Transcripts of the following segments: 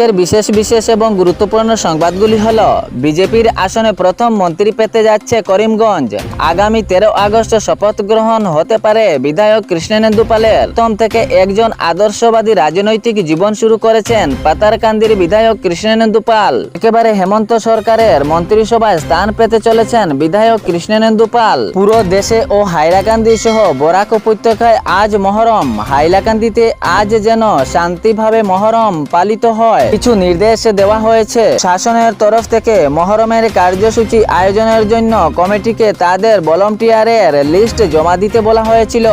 আজকের বিশেষ বিশেষ এবং গুরুত্বপূর্ণ সংবাদগুলি হল, বিজেপির আসনে প্রথম মন্ত্রী পেতে যাচ্ছে করিমগঞ্জ। আগামী তেরো আগস্ট শপথ গ্রহণ হতে পারে বিধায়ক কৃষ্ণেন্দু পালের। প্রথম থেকে একজন আদর্শবাদী রাজনৈতিক জীবন শুরু করেছেন পাতারকান্দির বিধায়ক কৃষ্ণেন্দু পাল। একেবারে হেমন্ত সরকারের মন্ত্রিসভায় স্থান পেতে চলেছেন বিধায়ক কৃষ্ণেন্দু পাল। পুরো দেশে ও হাইলাকান্দি সহ বরাক উপত্যকায় আজ মহরম। হাইলাকান্দিতে আজ যেন শান্তিভাবে মহরম পালিত হয়। কিছু নির্দেশ দেওয়া হয়েছে। শাসনের তরফ থেকে মহরমের কার্যসূচি আয়োজনের জন্য কমিটিকে তাদের ভলান্টিয়ারের লিস্ট জমা দিতে বলা হয়েছিল।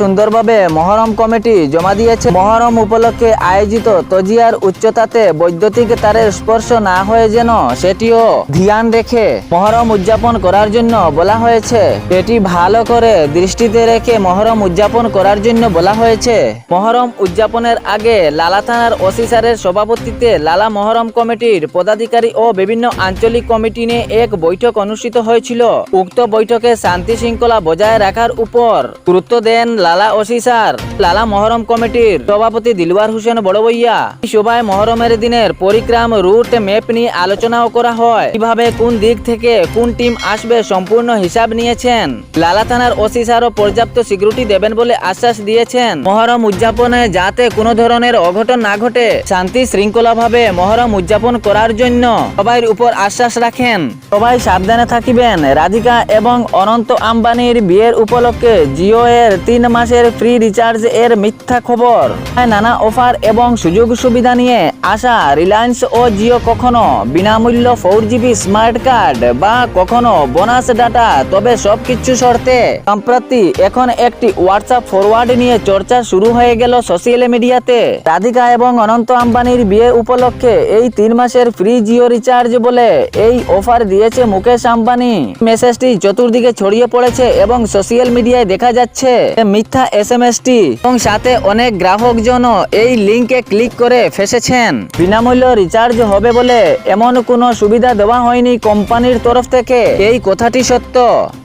সুন্দরভাবে মহরম কমিটি জমা দিয়েছে। মহরম উপলক্ষে আয়োজিত তজিয়ার উচ্চতাতে বৈদ্যুতিক তারের স্পর্শ না হয়ে যেন সেটিও ধ্যান রেখে মহরম উদযাপন করার জন্য বলা হয়েছে। এটি ভালো করে দৃষ্টিতে রেখে মহরম উদযাপন করার জন্য বলা হয়েছে। মহরম উদযাপনের আগে লালা থানার ওসি স্যারের সভাপতিত্বে লালা মহরম কমিটির পদাধিকারী ও বিভিন্ন আঞ্চলিক কমিটি নিয়ে এক বৈঠক অনুষ্ঠিত হয়েছিল। উক্ত বৈঠকে শান্তি শৃঙ্খলা বজায় রাখার উপর গুরুত্ব দেন লালা ওসি স্যার। লালা মহরম কমিটির সভাপতি দিলওয়ার হোসেন বড়বইয়া। সভায় মহরমের দিনের পরিক্রাম, রুট ম্যাপ নিয়ে আলোচনাও করা হয়। কীভাবে কোন দিক থেকে কোন টিম আসবে সম্পূর্ণ হিসাব নিয়েছেন। লালা থানার ওসি স্যারও পর্যাপ্ত সিকিউরিটি দেবেন বলে আশ্বাস দিয়েছেন। মহরম উদযাপনে যাতে কোনো ধরনের অঘটন না ঘটে, শান্তি শৃঙ্খলা ভাবে মহরম উদযাপন করার জন্য সবাই উপর আশ্বাস রাখেন। সবাই সাবধানে থাকিবেন। রাধিকা এবং অনন্ত আম্বানির বিয়ের উপলক্ষে জিও এর তিন মাসের ফ্রি রিচার্জ এর মিথ্যা খবর। নানা অফার এবং সুযোগ সুবিধা নিয়ে আসা রিলায়েন্স ও জিও কখনো বিনামূল্য ফোর জিবি স্মার্ট কার্ড বা কখনো বোনাস ডাটা, তবে সবকিছু শর্তে সম্প্রতি এখন একটি হোয়াটসঅ্যাপ ফরওয়ার্ড নিয়ে চর্চা শুরু হয়ে গেল সোশ্যাল মিডিয়াতে। রাধিকা এবং অনন্ত আম্বানির বিয়ে উপলক্ষে এই তিন মাসের ফ্রি জিও রিচার্জ বলে এই অফার দিয়েছে মুকেশ আম্বানি। মেসেজটি চতুর্দিকে ছড়িয়ে পড়েছে এবং সোশ্যাল মিডিয়ায় দেখা যাচ্ছে মিথ্যা এস এম এসটি এবং সাথে অনেক গ্রাহকজন এই লিঙ্কে ক্লিক করে ফেসেছেন। বিনামূল্য রিচার্জ হবে বলে এমন কোনো সুবিধা দেওয়া হয়নি কোম্পানির তরফ থেকে। এই কথাটি সত্য।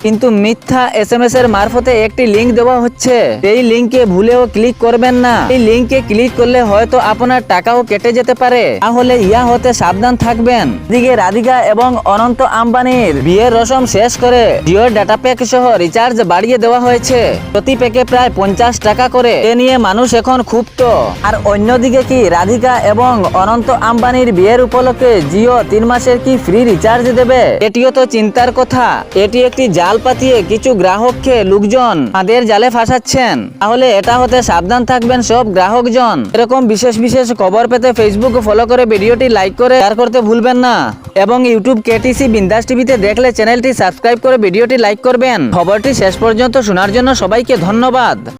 কিন্তু মিথ্যা এস এম এস এর মারফতে একটি লিঙ্ক দেওয়া হচ্ছে। এই লিঙ্কে ভুলেও ক্লিক করবেন না। এই লিঙ্কে ক্লিক করলে হয়তো আপনার টাকাও কেটে যেতে পারে। তাহলে ইয়া হতে সাবধান থাকবেন। দিকে রাধিকা এবং অনন্ত আম্বানির বিয়ের রসম শেষ করে জিও ডাটা প্যাক সহ রিচার্জ বাড়িয়ে দেওয়া হয়েছে। প্রতি প্যাকে প্রায় পঞ্চাশ টাকা করে। এ নিয়ে মানুষ এখন ক্ষুব্ধ। আর অন্যদিকে কি, রাধিকা এবং অনন্ত আম্বানির বিয়ের উপলক্ষে জিও তিন মাসের কি ফ্রি রিচার্জ দেবে? এটিও তো চিন্তার কথা। এটি একটি জাল পাতিয়ে কিছু গ্রাহককে লোকজন তাদের জালে ফাঁসাচ্ছেন। তাহলে এটা হতে সাবধান থাকবেন সব গ্রাহকজন। এরকম বিশেষ বিশেষ খবর পেতে ফেসবুক ফলো করে ভিডিওটি লাইক করে শেয়ার করতে ভুলবেন না। এবং ইউটিউব কেটিসি বিন্দাস টিভিতে দেখলে চ্যানেলটি সাবস্ক্রাইব করে ভিডিওটি লাইক করবেন। খবরটি শেষ পর্যন্ত শোনার জন্য সবাইকে ধন্যবাদ।